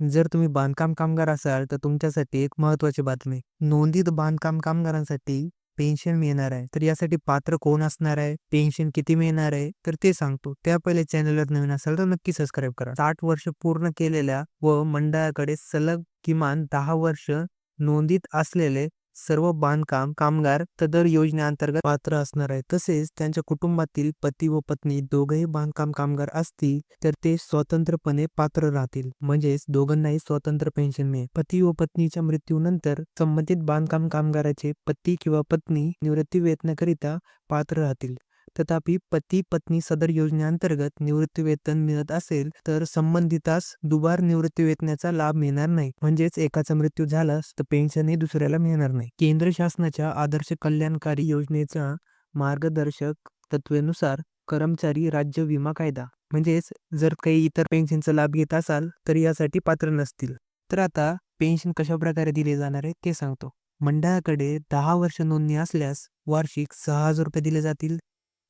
जर तुम्ही बांधकाम कामगार असाल तर तुमच्यासाठी एक महत्त्वाची बातमी. नोंदीत बांधकाम कामगारांसाठी पेन्शन मिळणार आहे. तर यासाठी पात्र कोण असणार आहे? पेन्शन किती मिळणार आहे? तर ते सांगतो. त्या पहिले चॅनलवर नवीन असाल तर नक्की सबस्क्राईब करा. साठ वर्ष पूर्ण केलेल्या व मंडळाकडे सलग किमान दहा वर्ष नोंदीत असलेले सर्व बांधकाम कामगार तदर योजनेअंतर्गत पात्र असणार आहे तसेच त्यांच्या कुटुंबातील पती व पत्नी दोघेही बांधकाम कामगार असतील तर ते स्वतंत्रपणे पात्र राहतील. म्हणजेच दोघांनाही स्वतंत्र पेन्शन मिळेल. पती व पत्नीच्या मृत्यूनंतर संबंधित बांधकाम कामगाराचे पती किंवा पत्नी निवृत्तीवेतनाकरिता पात्र राहतील. तथापि पती पत्नी सदर योजनेअंतर्गत निवृत्तीवेतन मिळत असेल तर संबंधितास दुबार निवृत्तीवेतनाचा लाभ मिळणार नाही. म्हणजेच एकाचा मृत्यू झालास तर पेन्शन हे दुसऱ्याला मिळणार नाही. केंद्र शासनाच्या आदर्श कल्याणकारी योजनेच्या मार्गदर्शक तत्वेनुसार कर्मचारी राज्य विमा कायदा म्हणजेच जर काही इतर पेन्शनचा लाभ घेत असाल तर यासाठी पात्र नसतील. तर आता पेन्शन कशा प्रकारे दिले जाणार आहे ते सांगतो. मंडळाकडे दहा वर्ष नोंदणी असल्यास वार्षिक सहा हजार रुपये दिले जातील.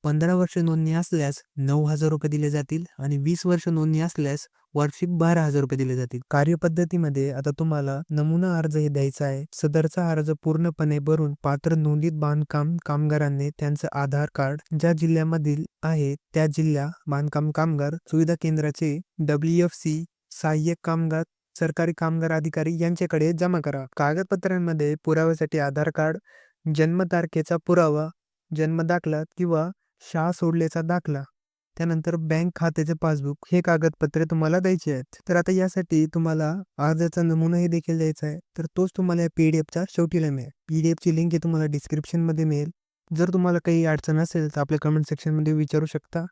15 वर्ष नोंदणी असल्यास नऊ हजार रुपये दिले जातील आणि वीस वर्ष नोंदणी असल्यास वार्षिक बारा हजार रुपये दिले जातील. कार्यपद्धतीमध्ये आता तुम्हाला नमुना अर्ज हे द्यायचा आहे. सदरचा अर्ज पूर्णपणे भरून पात्र नोंदीत बांधकाम कामगारांनी त्यांचं आधार कार्ड ज्या जिल्ह्यामधील आहे त्या जिल्हा बांधकाम कामगार सुविधा केंद्राचे डब्ल्यू एफ सी सहाय्यक कामगार सरकारी कामगार अधिकारी यांच्याकडे जमा करा. कागदपत्रांमध्ये पुराव्यासाठी आधार कार्ड, जन्मतारखेचा पुरावा, जन्म दाखला किंवा शाळा सोडल्याचा दाखला, त्यानंतर बँक खात्याचे पासबुक हे कागदपत्रे तुम्हाला द्यायची आहेत. तर आता यासाठी तुम्हाला अर्जाचा नमुनाही देखील द्यायचा आहे. तर तोच तुम्हाला या पी डी एफच्या शेवटीला मिळेल. पी डी एफची लिंक ही तुम्हाला डिस्क्रिप्शनमध्ये मिळेल. जर तुम्हाला काही अडचण असेल तर आपल्या कमेंट सेक्शनमध्ये विचारू शकता.